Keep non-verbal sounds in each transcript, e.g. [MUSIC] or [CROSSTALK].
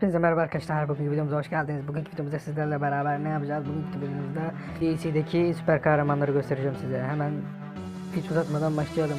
Hepinize merhaba arkadaşlar. Bugünkü videomuza hoş geldiniz. Bugünkü videomuzda sizlerle beraber ne yapacağız? Bugünkü videomuzda DC'deki süper kahramanları göstereceğim size. Hemen hiç uzatmadan başlayalım.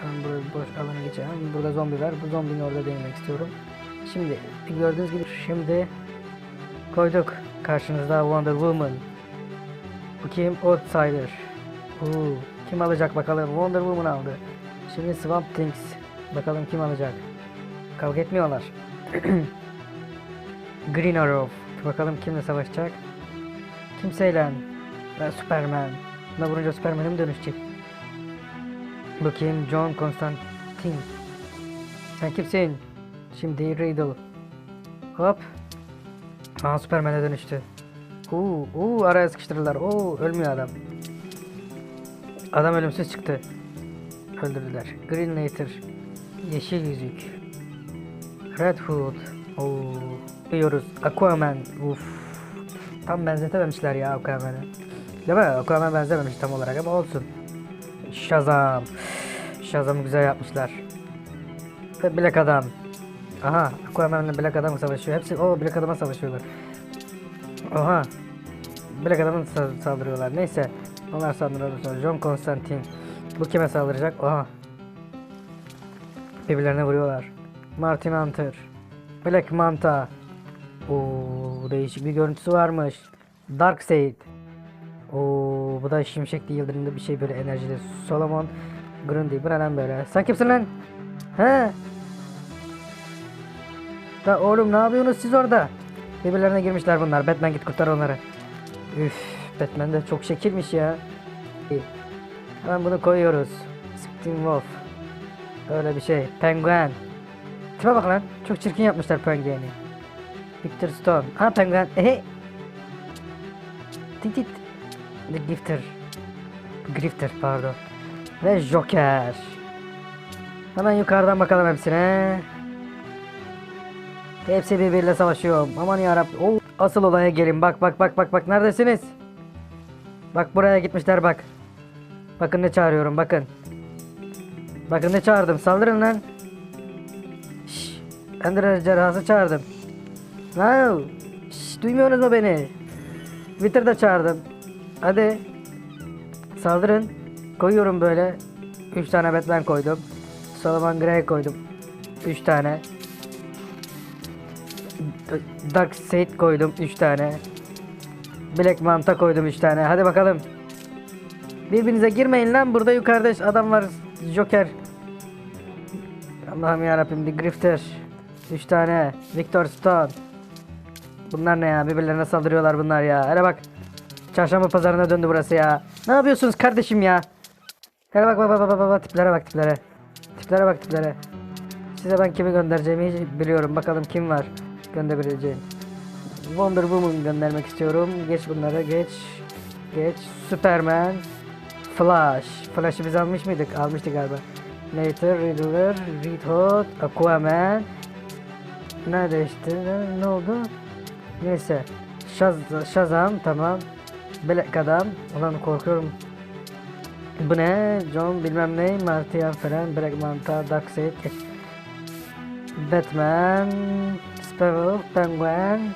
Hemen burada boş alanı geçelim. Burada zombi var. Bu zombinin orada denemek istiyorum. Şimdi gördüğünüz gibi şimdi koyduk karşınızda Wonder Woman. Bu kim? Outsider. Oo, kim alacak bakalım? Wonder Woman aldı. Şimdi Swamp Things. Bakalım kim alacak? Kavga etmiyorlar. [CLEARS THROAT] Green Arrow. Bakalım kimle savaşacak? Kimseyle. Ben Superman. Buna vurunca Superman'e mi dönüşecek? Bakayım John Constantine. Sen kimsin? Şimdi Riddle. Hop. Aa Superman'e dönüştü. Uuu, uuu araya sıkıştırdılar. Oo ölmüyor adam. Adam ölümsüz çıktı. Öldürdüler. Green Lantern. Yeşil yüzük. Red Hood. Oo. Diyoruz. Aquaman. Uf. Tam benzetememişler ya Aquaman'ı. Değil mi? Aquaman benzememiş tam olarak ama olsun. Shazam. Shazam'ı güzel yapmışlar. Ve Black Adam. Aha. Aquaman'la Black Adam savaşıyor. Hepsi o Black Adam'a savaşıyorlar. Oha. Black Adam'a sa- saldırıyorlar. Neyse. Onlar saldırıyorlar. John Constantine. Bu kime saldıracak? Oha. Birbirlerine vuruyorlar. Martin Hunter. Black Manta. Oo, değişik bir görüntüsü varmış. Darkseid. Oo, bu da şimşekli yıldırımda bir şey böyle enerjili. Solomon Grundy. Bu ne böyle? Sen kimsin lan? He? Da oğlum ne yapıyorsunuz siz orada? Birbirlerine girmişler bunlar. Batman git kurtar onları. Üf, Batman de çok şekilmiş ya. Hemen bunu koyuyoruz. Wolf. Öyle bir şey. Penguen. Tipe bak lan. Çok çirkin yapmışlar pengueni. Victor Stone. Ha penguen. Ehe. Tit tit. The Gifter. Grifter pardon. Ve Joker. Hemen yukarıdan bakalım hepsine. Hepsi birbiriyle savaşıyor. Aman yarabbim. Oo, asıl olaya gelin. Bak bak bak bak bak. Neredesiniz? Bak buraya gitmişler bak. Bakın ne çağırıyorum bakın. Bakın ne çağırdım. Saldırın lan. Şşş. Ender ejderhası çağırdım. No. Şşş, duymuyorsunuz mu beni? Twitter'da çağırdım. Hadi. Saldırın. Koyuyorum böyle. 3 tane Batman koydum. Solomon Grey koydum. 3 tane. Darkseid koydum 3 tane. Black Manta koydum 3 tane. Hadi bakalım. Birbirinize girmeyin lan. Burada yukarıda adam var. Joker. Allah'ım yarabbim. The Grifter. 3 tane. Victor Stone. Bunlar ne ya? Birbirlerine saldırıyorlar bunlar ya. Hele bak. Çarşamba pazarına döndü burası ya. Ne yapıyorsunuz kardeşim ya? Hele bak bak bak bak bak, bak tiplere bak tiplere. Tiplere bak tiplere. Size ben kimi göndereceğimi hiç biliyorum. Bakalım kim var gönderebileceğim. Wonder Woman göndermek istiyorum. Geç bunları geç. Geç. Superman. Flash. Flash'ı biz almış mıydık? Almıştık galiba. Later, Riddler, Red Hood, Aquaman. Nerede işte? Ne oldu? Neyse. Shaz Shazam tamam. Black Adam. Ulan korkuyorum. Bu ne? John bilmem ne. Martian falan. Black Manta, Darkseid. Batman. Sparrow, Penguin.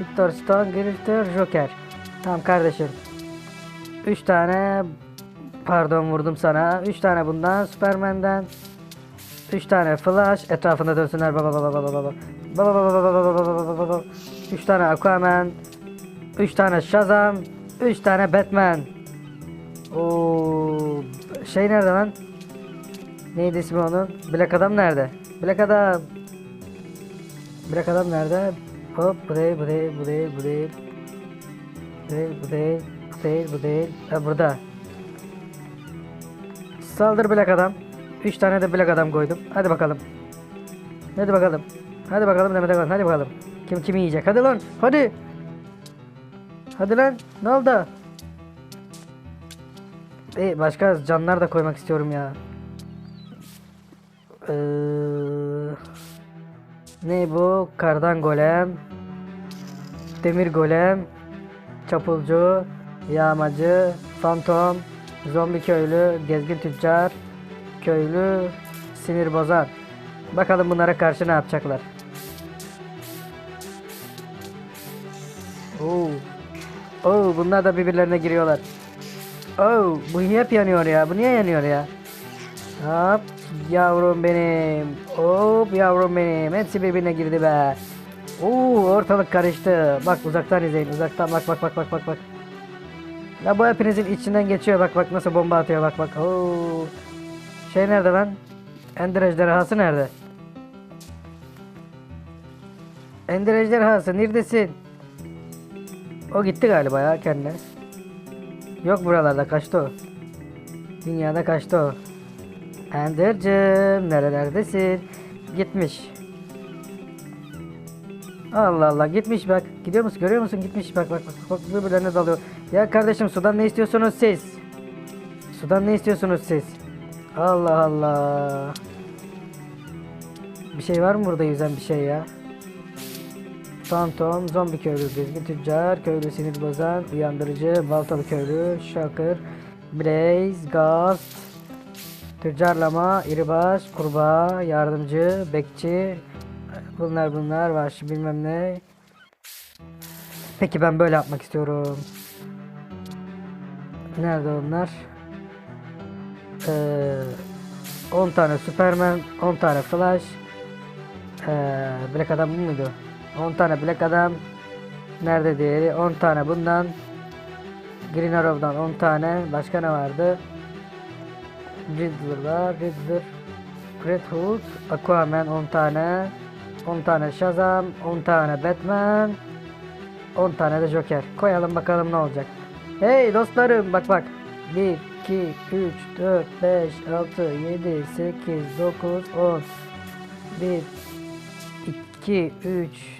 Victor Stone, Grifter, Joker. Tamam kardeşim. 3 tane pardon vurdum sana. 3 tane bundan Superman'den. 3 tane Flash etrafında dönsünler baba baba baba. Baba baba baba baba baba baba baba. 3 tane Aquaman. 3 tane Shazam. 3 tane Batman. Oo şey nerede lan? Neydi ismi onun? Black Adam nerede? Black Adam. Black Adam nerede? Hop bu değil bu değil bu değil bu değil. Bu değil bu değil bu değil bu değil. Ha burada. Saldır Black Adam. 3 tane de Black Adam koydum. Hadi bakalım. Hadi bakalım. Hadi bakalım Demet Akalın. Hadi bakalım. Kim kimi yiyecek? Hadi lan. Hadi. Hadi lan. Ne oldu? E başka canlar da koymak istiyorum ya. Ee, ne bu? Kardan golem. Demir golem. Çapulcu. Yağmacı. Fantom. Zombi köylü. Gezgin tüccar. Köylü. Sinir bozan. Bakalım bunlara karşı ne yapacaklar. Oo. Oo bunlar da birbirlerine giriyorlar. Oo bu hep yanıyor ya. Bu niye yanıyor ya? Hop yavrum benim. Hop yavrum benim. Hepsi birbirine girdi be. Oo ortalık karıştı. Bak uzaktan izleyin. Uzaktan bak bak bak bak bak bak. Ya bu hepinizin içinden geçiyor. Bak bak nasıl bomba atıyor. Bak bak. Oo. Şey nerede lan? Ender ejderhası nerede? Ender ejderhası neredesin? O gitti galiba ya kendine. Yok buralarda kaçtı o. Dünyada kaçtı o. Ender'cim nerelerdesin? Gitmiş. Allah Allah gitmiş bak. Gidiyor musun? Görüyor musun? Gitmiş bak bak bak. Bak birbirlerine dalıyor. Ya kardeşim sudan ne istiyorsunuz siz? Sudan ne istiyorsunuz siz? Allah Allah. Bir şey var mı burada yüzen bir şey ya? Phantom, zombi köylü, dizgin tüccar, köylü sinir bozan, uyandırıcı, baltalı köylü, şakır, blaze, ghost, tüccarlama, iribaş, kurbağa, yardımcı, bekçi, bunlar bunlar, vahşi bilmem ne. Peki ben böyle yapmak istiyorum. Nerede onlar? Ee, 10 tane Superman, 10 tane Flash, ee, Black Adam bu muydu? 10 tane Black Adam. Nerede diğeri? 10 tane bundan. Green Arrow'dan 10 tane. Başka ne vardı? Riddler var. Riddler. Red Hood. Aquaman 10 tane. 10 tane Shazam. 10 tane Batman. 10 tane de Joker. Koyalım bakalım ne olacak. Hey dostlarım bak bak. 1, 2, 3, 4, 5, 6, 7, 8, 9, 10. 1, 2, 3,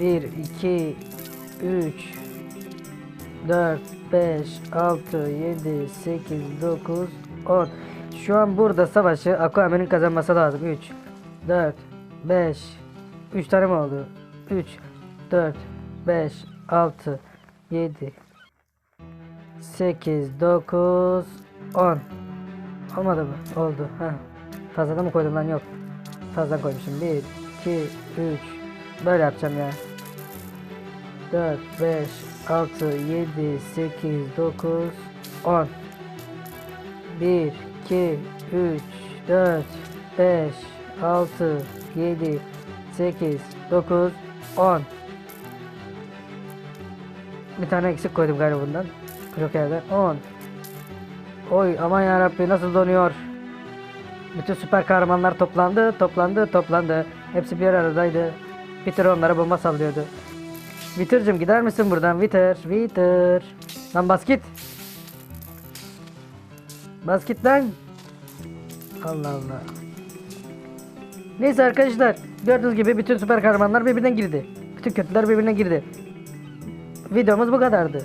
1, 2, 3, 4, 5, 6, 7, 8, 9, 10 Şu an burada savaşı Aquaman'ın kazanması lazım 3, 4, 5 3 tane mi oldu? 3, 4, 5, 6, 7 8, 9, 10 Olmadı mı? Oldu. Heh. Fazladan mı koydum lan? Yok. Fazladan koymuşum. 1, 2, 3. Böyle yapacağım ya. 4, 5, 6, 7, 8, 9, 10. 1, 2, 3, 4, 5, 6, 7, 8, 9, 10. Bir tane eksik koydum galiba bundan. Joker'den 10. Oy aman yarabbi nasıl donuyor. Bütün süper kahramanlar toplandı, toplandı, toplandı. Hepsi bir aradaydı. Peter onlara bomba sallıyordu. Witter'cım gider misin buradan? Witter, Witter. Lan bas git. Lan. Allah Allah. Neyse arkadaşlar. Gördüğünüz gibi bütün süper kahramanlar birbirine girdi. Bütün kötüler birbirine girdi. Videomuz bu kadardı.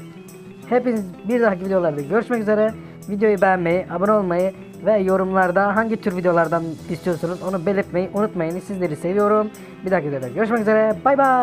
Hepiniz bir dahaki videolarda görüşmek üzere. Videoyu beğenmeyi, abone olmayı ve yorumlarda hangi tür videolardan istiyorsunuz onu belirtmeyi unutmayın. Sizleri seviyorum. Bir dahaki videoda görüşmek üzere. Bay bay.